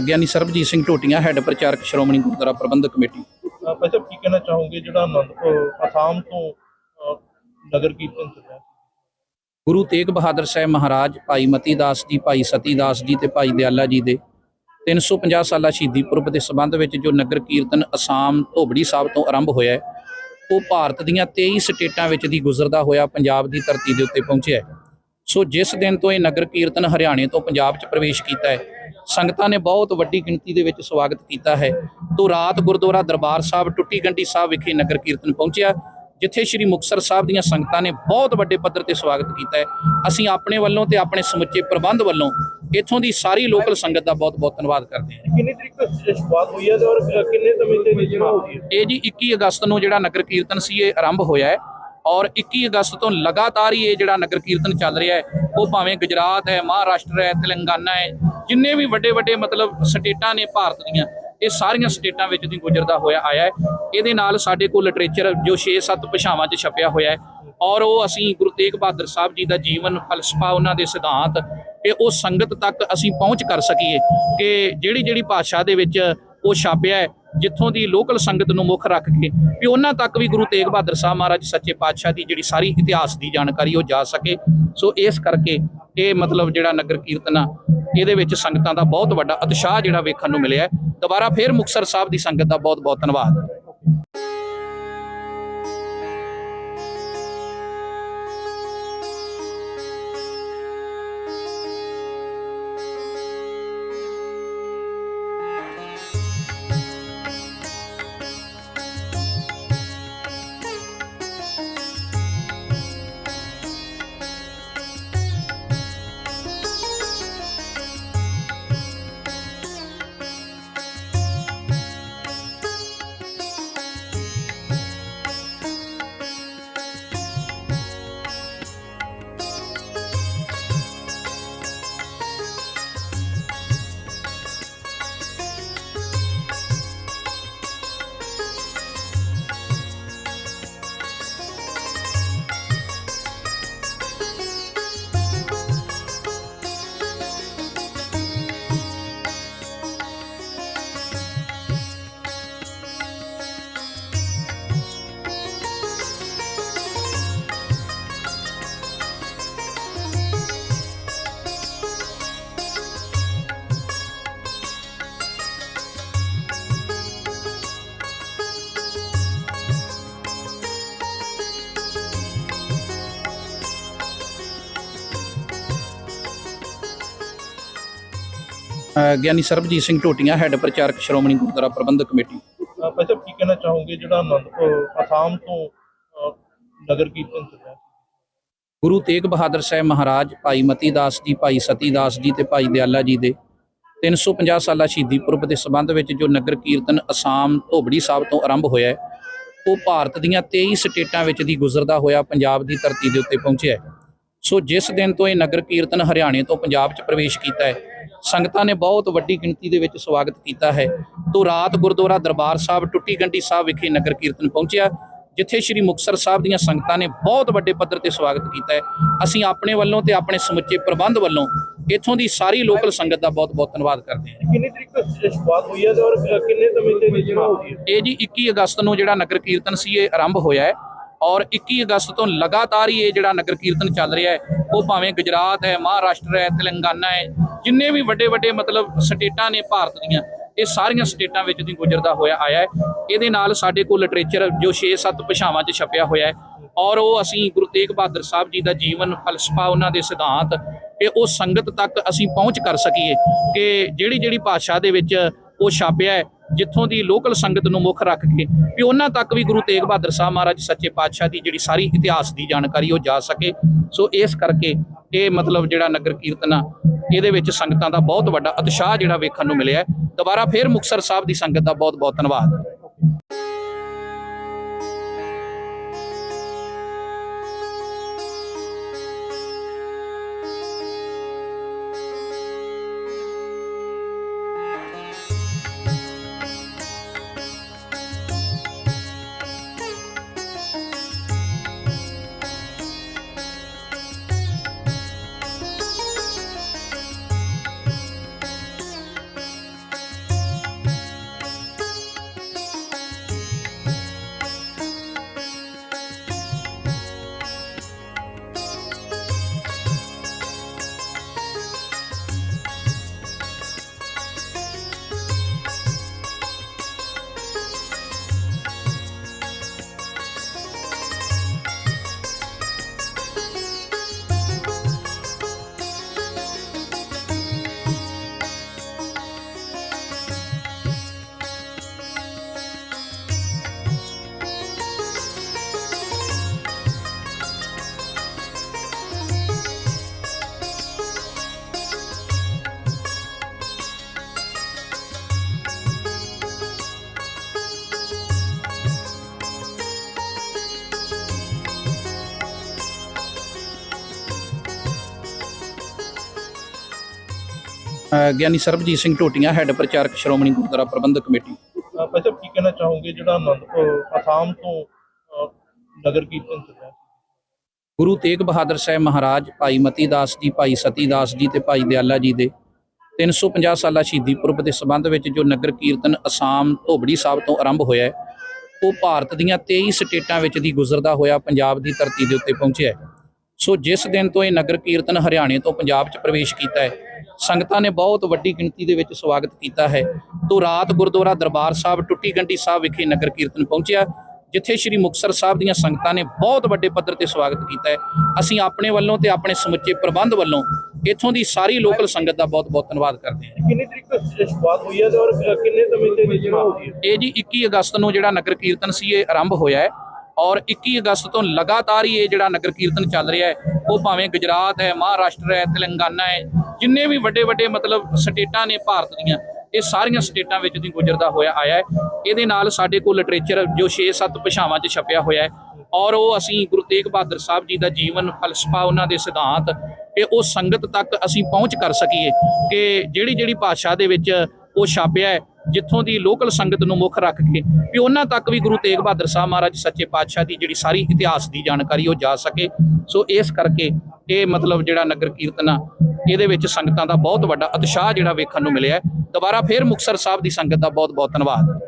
ਗਿਆਨੀ Sarabjit Singh Dhotian head ਪ੍ਰਚਾਰਕ ਸ਼੍ਰੋਮਣੀ ਗੁਰਦੁਆਰਾ ਪ੍ਰਬੰਧਕ committee Bhai Sahib ਕੀ ਕਹਿਣਾ ਚਾਹੋਗੇ ਜਿਹੜਾ ਆਨੰਦਪੁਰ ਅਸਾਮ ਤੋਂ ਨਗਰ ਕੀਰਤਨ ਚੱਲਿਆ ਗੁਰੂ ਤੇਗ ਬਹਾਦਰ ਸਾਹਿਬ ਮਹਾਰਾਜ ਭਾਈ ਮਤੀ ਦਾਸ ਜੀ ਭਾਈ ਸਤੀ ਦਾਸ ਜੀ ਤੇ ਭਾਈ ਦਿਆਲਾ ਜੀ ਦੇ 350 ਸਾਲਾ ਸ਼ਹੀਦੀ ਪੁਰਬ ਦੇ ਸੰਬੰਧ ਵਿੱਚ ਜੋ ਨਗਰ ਕੀਰਤਨ ਅਸਾਮ ਧੋਬੜੀ ਸਾਹਿਬ ਤੋਂ ਆਰੰਭ ਹੋਇਆ ਹੈ, ਉਹ ਭਾਰਤ ਦੀਆਂ 23 ਸਟੇਟਾਂ ਵਿੱਚ ਦੀ ਗੁਜ਼ਰਦਾ ਹੋਇਆ ਪੰਜਾਬ ਦੀ ਧਰਤੀ ਦੇ ਉੱਤੇ ਪਹੁੰਚਿਆ ਹੈ। ਸੋ ਜਿਸ ਦਿਨ ਤੋਂ ਇਹ ਨਗਰ ਕੀਰਤਨ ਹਰਿਆਣੇ ਤੋਂ ਪੰਜਾਬ 'ਚ ਪ੍ਰਵੇਸ਼ ਕੀਤਾ ਹੈ ਸੰਗਤਾਂ ਨੇ ਬਹੁਤ ਵੱਡੀ ਗਿਣਤੀ ਦੇ ਵਿੱਚ ਸਵਾਗਤ ਕੀਤਾ ਹੈ। ਤੋਂ ਰਾਤ ਗੁਰਦੁਆਰਾ ਦਰਬਾਰ ਸਾਹਿਬ ਟੁੱਟੀ ਗੰਢੀ ਸਾਹਿਬ ਵਿਖੇ ਨਗਰ ਕੀਰਤਨ ਪਹੁੰਚਿਆ ਜਿੱਥੇ ਸ੍ਰੀ ਮੁਕਤਸਰ ਸਾਹਿਬ ਦੀਆਂ ਸੰਗਤਾਂ ਨੇ ਬਹੁਤ ਵੱਡੇ ਪੱਧਰ ਤੇ ਸਵਾਗਤ ਕੀਤਾ ਹੈ। ਅਸੀਂ ਆਪਣੇ ਵੱਲੋਂ ਤੇ ਆਪਣੇ ਸਮੁੱਚੇ ਪ੍ਰਬੰਧ ਵੱਲੋਂ ਇੱਥੋਂ ਦੀ ਸਾਰੀ ਲੋਕਲ ਸੰਗਤ ਦਾ ਬਹੁਤ-ਬਹੁਤ ਧੰਨਵਾਦ ਕਰਦੇ ਹਾਂ। ਕਿੰਨੀ ਤਰੀਕ ਤੋਂ ਸ਼ੁਰੂਆਤ ਹੋਈ ਹੈ ਤੇ ਔਰ ਕਿੰਨੇ ਸਮੇਂ ਦੇ ਵਿੱਚ ਹੋ ਰਹੀ ਹੈ? ਇਹ ਜੀ 21 ਅਗਸਤ ਨੂੰ ਜਿਹੜਾ ਨਗਰ ਕੀਰਤਨ ਸੀ ਇਹ ਆਰੰਭ ਹੋਇਆ ਹੈ ਔਰ 21 ਅਗਸਤ ਤੋਂ ਲਗਾਤਾਰ ਹੀ ਇਹ ਜਿਹੜਾ ਨਗਰ ਕੀਰਤਨ ਚੱਲ ਰਿਹਾ ਹੈ ਉਹ ਭਾਵੇਂ ਗੁਜਰਾਤ ਹੈ ਮਹਾਰਾਸ਼ਟਰ ਹੈ ਤੇਲੰਗਾਨਾ ਹੈ ਜਿੰਨੇ ਵੀ ਵੱਡੇ ਵੱਡੇ ਮਤਲਬ ਸਟੇਟਾਂ ਨੇ ਭਾਰਤ ਦੀਆਂ, ਇਹ ਸਾਰੀਆਂ ਸਟੇਟਾਂ ਵਿੱਚ ਦੀ ਗੁਜ਼ਰਦਾ ਹੋਇਆ ਆਇਆ ਹੈ। ਇਹਦੇ ਨਾਲ ਸਾਡੇ ਕੋਲ ਲਿਟਰੇਚਰ ਜੋ 6-7 ਭਾਸ਼ਾਵਾਂ 'ਚ ਛਪਿਆ ਹੋਇਆ ਹੈ ਔਰ ਉਹ ਅਸੀਂ ਗੁਰੂ ਤੇਗ ਬਹਾਦਰ ਸਾਹਿਬ ਜੀ ਦਾ ਜੀਵਨ, ਫਲਸਫਾ ਉਹਨਾਂ ਦੇ ਸਿਧਾਂਤ ਇਹ ਉਹ ਸੰਗਤ ਤੱਕ ਅਸੀਂ ਪਹੁੰਚ ਕਰ ਸਕੀਏ ਕਿ ਜਿਹੜੀ ਜਿਹੜੀ ਭਾਸ਼ਾ ਦੇ ਵਿੱਚ ਉਹ ਛਾਪਿਆ ਹੈ, ਜਿੱਥੋਂ ਦੀ ਲੋਕਲ ਸੰਗਤ ਨੂੰ ਮੁੱਖ ਰੱਖ ਕੇ ਵੀ ਉਹਨਾਂ ਤੱਕ ਵੀ ਗੁਰੂ ਤੇਗ ਬਹਾਦਰ ਸਾਹਿਬ ਮਹਾਰਾਜ ਸੱਚੇ ਪਾਤਸ਼ਾਹ ਦੀ ਜਿਹੜੀ ਸਾਰੀ ਇਤਿਹਾਸ ਦੀ ਜਾਣਕਾਰੀ ਉਹ ਜਾ ਸਕੇ। ਸੋ ਇਸ ਕਰਕੇ ਇਹ ਮਤਲਬ ਜਿਹੜਾ ਨਗਰ ਕੀਰਤਨ ਆ, ਇਹਦੇ ਵਿੱਚ ਸੰਗਤਾਂ ਦਾ ਬਹੁਤ ਵੱਡਾ ਉਤਸ਼ਾਹ ਜਿਹੜਾ ਵੇਖਣ ਨੂੰ ਮਿਲਿਆ ਦੁਬਾਰਾ ਫੇਰ ਮੁਕਤਸਰ ਸਾਹਿਬ ਦੀ ਸੰਗਤ ਦਾ ਬਹੁਤ ਬਹੁਤ ਧੰਨਵਾਦ। ਗਿਆਨੀ ਸਰਬਜੀਤ ਸਿੰਘ ਢੋਟੀਆਂ ਹੈੱਡ ਪ੍ਰਚਾਰਕ ਸ਼੍ਰੋਮਣੀ ਗੁਰਦੁਆਰਾ ਪ੍ਰਬੰਧਕ ਕਮੇਟੀ ਭਾਈ ਸਾਹਿਬ ਕੀ ਕਹਿਣਾ ਚਾਹੋਗੇ ਜਿਹੜਾ ਆਨੰਦਪੁਰ ਅਸਾਮ ਤੋਂ ਨਗਰ ਕੀਰਤਨ ਚੱਲਿਆ ਗੁਰੂ ਤੇਗ ਬਹਾਦਰ ਸਾਹਿਬ ਮਹਾਰਾਜ ਭਾਈ ਮਤੀ ਦਾਸ ਜੀ ਭਾਈ ਸਤੀ ਦਾਸ ਜੀ ਤੇ ਭਾਈ ਦਿਆਲਾ ਜੀ ਦੇ 350 ਸਾਲਾ ਸ਼ਹੀਦੀ ਪੁਰਬ ਦੇ ਸੰਬੰਧ ਵਿੱਚ ਜੋ ਨਗਰ ਕੀਰਤਨ ਅਸਾਮ ਧੋਬੜੀ ਸਾਹਿਬ ਤੋਂ ਆਰੰਭ ਹੋਇਆ ਹੈ, ਉਹ ਭਾਰਤ ਦੀਆਂ 23 ਸਟੇਟਾਂ ਵਿੱਚ ਦੀ ਗੁਜ਼ਰਦਾ ਹੋਇਆ ਪੰਜਾਬ ਦੀ ਧਰਤੀ ਦੇ ਉੱਤੇ ਪਹੁੰਚਿਆ। ਸੋ ਜਿਸ ਦਿਨ ਤੋਂ ਇਹ ਨਗਰ ਕੀਰਤਨ ਹਰਿਆਣੇ ਤੋਂ ਪੰਜਾਬ 'ਚ ਪ੍ਰਵੇਸ਼ ਕੀਤਾ ਹੈ ਸੰਗਤਾਂ ਨੇ ਬਹੁਤ ਵੱਡੀ ਗਿਣਤੀ ਦੇ ਵਿੱਚ ਸਵਾਗਤ ਕੀਤਾ ਹੈ। ਤੋਂ ਰਾਤ ਗੁਰਦੁਆਰਾ ਦਰਬਾਰ ਸਾਹਿਬ ਟੁੱਟੀ ਗੰਢੀ ਸਾਹਿਬ ਵਿਖੇ ਨਗਰ ਕੀਰਤਨ ਪਹੁੰਚਿਆ ਜਿੱਥੇ ਸ੍ਰੀ ਮੁਕਤਸਰ ਸਾਹਿਬ ਦੀਆਂ ਸੰਗਤਾਂ ਨੇ ਬਹੁਤ ਵੱਡੇ ਪੱਧਰ ਤੇ ਸਵਾਗਤ ਕੀਤਾ ਹੈ। ਅਸੀਂ ਆਪਣੇ ਵੱਲੋਂ ਤੇ ਆਪਣੇ ਸਮੁੱਚੇ ਪ੍ਰਬੰਧ ਵੱਲੋਂ ਇੱਥੋਂ ਦੀ ਸਾਰੀ ਲੋਕਲ ਸੰਗਤ ਦਾ ਬਹੁਤ ਬਹੁਤ ਧੰਨਵਾਦ ਕਰਦੇ ਹਾਂ। ਕਿੰਨੀ ਤਰੀਕ ਤੋਂ ਸ਼ੁਰੂਆਤ ਹੋਈ ਹੈ ਤੇ ਔਰ ਕਿੰਨੇ ਸਮੇਂ ਦੇ ਵਿੱਚ ਹੋ ਰਹੀ ਹੈ? ਇਹ ਜੀ 21 ਅਗਸਤ ਨੂੰ ਜਿਹੜਾ ਨਗਰ ਕੀਰਤਨ ਸੀ ਇਹ ਆਰੰਭ ਹੋਇਆ ਹੈ। ਔਰ 21 ਅਗਸਤ ਤੋਂ ਲਗਾਤਾਰ ਹੀ ਇਹ ਜਿਹੜਾ ਨਗਰ ਕੀਰਤਨ ਚੱਲ ਰਿਹਾ ਹੈ। ਉਹ ਭਾਵੇਂ ਗੁਜਰਾਤ ਹੈ, ਮਹਾਰਾਸ਼ਟਰ ਹੈ, ਤੇਲੰਗਾਨਾ ਹੈ, ਜਿੰਨੇ ਵੀ ਵੱਡੇ ਵੱਡੇ ਮਤਲਬ ਸਟੇਟਾਂ ਨੇ ਭਾਰਤ ਦੀਆਂ, ਇਹ ਸਾਰੀਆਂ ਸਟੇਟਾਂ ਵਿੱਚ ਦੀ ਗੁਜ਼ਰਦਾ ਹੋਇਆ, ਆਇਆ ਹੈ। ਇਹਦੇ ਨਾਲ ਸਾਡੇ ਕੋਲ ਲਿਟਰੇਚਰ ਜੋ 6-7 ਭਾਸ਼ਾਵਾਂ 'ਚ ਛਪਿਆ ਹੋਇਆ ਹੈ ਔਰ ਉਹ ਅਸੀਂ ਗੁਰੂ ਤੇਗ ਬਹਾਦਰ ਸਾਹਿਬ ਜੀ ਦਾ ਜੀਵਨ ਫਲਸਫਾ ਉਹਨਾਂ ਦੇ ਸਿਧਾਂਤ ਇਹ ਉਹ ਸੰਗਤ ਤੱਕ ਅਸੀਂ ਪਹੁੰਚ ਕਰ ਸਕੀਏ ਕਿ ਜਿਹੜੀ ਜਿਹੜੀ ਭਾਸ਼ਾ ਦੇ ਵਿੱਚ ਉਹ ਛਾਪਿਆ ਹੈ, ਜਿੱਥੋਂ ਦੀ ਲੋਕਲ ਸੰਗਤ ਨੂੰ ਮੁੱਖ ਰੱਖ ਕੇ ਵੀ ਉਹਨਾਂ ਤੱਕ ਵੀ ਗੁਰੂ ਤੇਗ ਬਹਾਦਰ ਸਾਹਿਬ ਮਹਾਰਾਜ ਸੱਚੇ ਪਾਤਸ਼ਾਹ ਦੀ ਜਿਹੜੀ ਸਾਰੀ ਇਤਿਹਾਸ ਦੀ ਜਾਣਕਾਰੀ ਉਹ ਜਾ ਸਕੇ। ਸੋ ਇਸ ਕਰਕੇ ਇਹ ਮਤਲਬ ਜਿਹੜਾ ਨਗਰ ਕੀਰਤਨ ਆ, ਇਹਦੇ ਵਿੱਚ ਸੰਗਤਾਂ ਦਾ ਬਹੁਤ ਵੱਡਾ ਉਤਸ਼ਾਹ ਜਿਹੜਾ ਵੇਖਣ ਨੂੰ ਮਿਲਿਆ ਦੁਬਾਰਾ ਫੇਰ ਮੁਕਤਸਰ ਸਾਹਿਬ ਦੀ ਸੰਗਤ ਦਾ ਬਹੁਤ ਬਹੁਤ ਧੰਨਵਾਦ। ਗਿਆਨੀ ਸਰਬਜੀਤ ਸਿੰਘ ਢੋਟੀਆਂ ਹੈੱਡ ਪ੍ਰਚਾਰਕ ਸ਼੍ਰੋਮਣੀ ਗੁਰਦੁਆਰਾ ਪ੍ਰਬੰਧਕ ਕਮੇਟੀ। ਭਾਈ ਸਾਹਿਬ ਕੀ ਕਹਿਣਾ ਚਾਹੋਗੇ ਜਿਹੜਾ ਅਨੰਦਪੁਰ ਅਸਾਮ ਤੋਂ ਨਗਰ ਕੀਰਤਨ ਚੱਲਿਆ ਗੁਰੂ ਤੇਗ ਬਹਾਦਰ ਸਾਹਿਬ ਮਹਾਰਾਜ ਭਾਈ ਮਤੀ ਦਾਸ ਜੀ ਭਾਈ ਸਤੀ ਦਾਸ ਜੀ ਤੇ ਭਾਈ ਦਿਆਲਾ ਜੀ ਦੇ 350 ਸਾਲਾ ਸ਼ਹੀਦੀ ਪੁਰਬ ਦੇ ਸੰਬੰਧ ਵਿੱਚ ਜੋ ਨਗਰ ਕੀਰਤਨ ਅਸਾਮ ਧੋਬੜੀ ਸਾਹਿਬ ਤੋਂ ਆਰੰਭ ਹੋਇਆ ਹੈ ਉਹ ਭਾਰਤ ਦੀਆਂ 23 ਸਟੇਟਾਂ ਵਿੱਚ ਦੀ ਗੁਜ਼ਰਦਾ ਹੋਇਆ ਪੰਜਾਬ ਦੀ ਧਰਤੀ ਦੇ ਉੱਤੇ ਪਹੁੰਚਿਆ ਹੈ। ਸੋ ਜਿਸ ਦਿਨ ਤੋਂ ਇਹ ਨਗਰ ਕੀਰਤਨ ਹਰਿਆਣੇ ਤੋਂ ਪੰਜਾਬ 'ਚ ਪ੍ਰਵੇਸ਼ ਕੀਤਾ ਹੈ ਸੰਗਤਾਂ ਨੇ ਬਹੁਤ ਵੱਡੀ ਗਿਣਤੀ ਦੇ ਵਿੱਚ ਸਵਾਗਤ ਕੀਤਾ ਹੈ। ਤੋਂ ਰਾਤ ਗੁਰਦੁਆਰਾ ਦਰਬਾਰ ਸਾਹਿਬ ਟੁੱਟੀ ਗੰਢੀ ਸਾਹਿਬ ਵਿਖੇ ਨਗਰ ਕੀਰਤਨ ਪਹੁੰਚਿਆ ਜਿੱਥੇ ਸ੍ਰੀ ਮੁਕਤਸਰ ਸਾਹਿਬ ਦੀਆਂ ਸੰਗਤਾਂ ਨੇ ਬਹੁਤ ਵੱਡੇ ਪੱਧਰ ਤੇ ਸਵਾਗਤ ਕੀਤਾ ਹੈ। ਅਸੀਂ ਆਪਣੇ ਵੱਲੋਂ ਤੇ ਆਪਣੇ ਸਮੁੱਚੇ ਪ੍ਰਬੰਧ ਵੱਲੋਂ ਇੱਥੋਂ ਦੀ ਸਾਰੀ ਲੋਕਲ ਸੰਗਤ ਦਾ ਬਹੁਤ-ਬਹੁਤ ਧੰਨਵਾਦ ਕਰਦੇ ਹਾਂ। ਕਿੰਨੀ ਤਰੀਕ ਤੋਂ ਸ਼ੁਰੂਆਤ ਹੋਈ ਹੈ ਔਰ ਕਿੰਨੇ ਸਮੇਂ ਤੇ ਨਿਜਮਾ ਹੋ ਗਈ ਹੈ? ਇਹ ਜੀ 21 ਅਗਸਤ ਨੂੰ ਜਿਹੜਾ ਨਗਰ ਕੀਰਤਨ ਸੀ ਇਹ ਆਰੰਭ ਹੋਇਆ ਹੈ ਔਰ 21 ਅਗਸਤ ਤੋਂ ਲਗਾਤਾਰ ਹੀ ਇਹ ਜਿਹੜਾ ਨਗਰ ਕੀਰਤਨ ਚੱਲ ਰਿਹਾ ਹੈ ਉਹ ਭਾਵੇਂ ਗੁਜਰਾਤ ਹੈ ਮਹਾਰਾਸ਼ਟਰ ਹੈ ਤੇਲੰਗਾਨਾ ਹੈ ਜਿੰਨੇ ਵੀ ਵੱਡੇ ਵੱਡੇ ਮਤਲਬ ਸਟੇਟਾਂ ਨੇ ਭਾਰਤ ਦੀਆਂ, ਇਹ ਸਾਰੀਆਂ ਸਟੇਟਾਂ ਵਿੱਚ ਦੀ ਗੁਜ਼ਰਦਾ ਹੋਇਆ ਆਇਆ ਹੈ। ਇਹਦੇ ਨਾਲ ਸਾਡੇ ਕੋਲ ਲਿਟਰੇਚਰ ਜੋ 6-7 ਭਾਸ਼ਾਵਾਂ 'ਚ ਛਪਿਆ ਹੋਇਆ ਹੈ ਔਰ ਉਹ ਅਸੀਂ ਗੁਰੂ ਤੇਗ ਬਹਾਦਰ ਸਾਹਿਬ ਜੀ ਦਾ ਜੀਵਨ ਫਲਸਫਾ ਉਹਨਾਂ ਦੇ ਸਿਧਾਂਤ ਇਹ ਉਹ ਸੰਗਤ ਤੱਕ ਅਸੀਂ ਪਹੁੰਚ ਕਰ ਸਕੀਏ ਕਿ ਜਿਹੜੀ ਜਿਹੜੀ ਭਾਸ਼ਾ ਦੇ ਵਿੱਚ ਉਹ ਛਾਪਿਆ ਹੈ ਜਿੱਥੋਂ ਦੀ ਲੋਕਲ ਸੰਗਤ ਨੂੰ ਮੁੱਖ ਰੱਖ ਕੇ ਵੀ ਉਹਨਾਂ ਤੱਕ ਵੀ ਗੁਰੂ ਤੇਗ ਬਹਾਦਰ ਸਾਹਿਬ ਮਹਾਰਾਜ ਸੱਚੇ ਪਾਤਸ਼ਾਹ ਦੀ ਜਿਹੜੀ ਸਾਰੀ ਇਤਿਹਾਸ ਦੀ ਜਾਣਕਾਰੀ ਉਹ ਜਾ ਸਕੇ। ਸੋ ਇਸ ਕਰਕੇ ਇਹ ਮਤਲਬ ਜਿਹੜਾ ਨਗਰ ਕੀਰਤਨ ਆ, ਇਹਦੇ ਵਿੱਚ ਸੰਗਤਾਂ ਦਾ ਬਹੁਤ ਵੱਡਾ ਉਤਸ਼ਾਹ ਜਿਹੜਾ ਵੇਖਣ ਨੂੰ ਮਿਲਿਆ ਦੁਬਾਰਾ ਫੇਰ ਮੁਕਤਸਰ ਸਾਹਿਬ ਦੀ ਸੰਗਤ ਦਾ ਬਹੁਤ ਬਹੁਤ ਧੰਨਵਾਦ।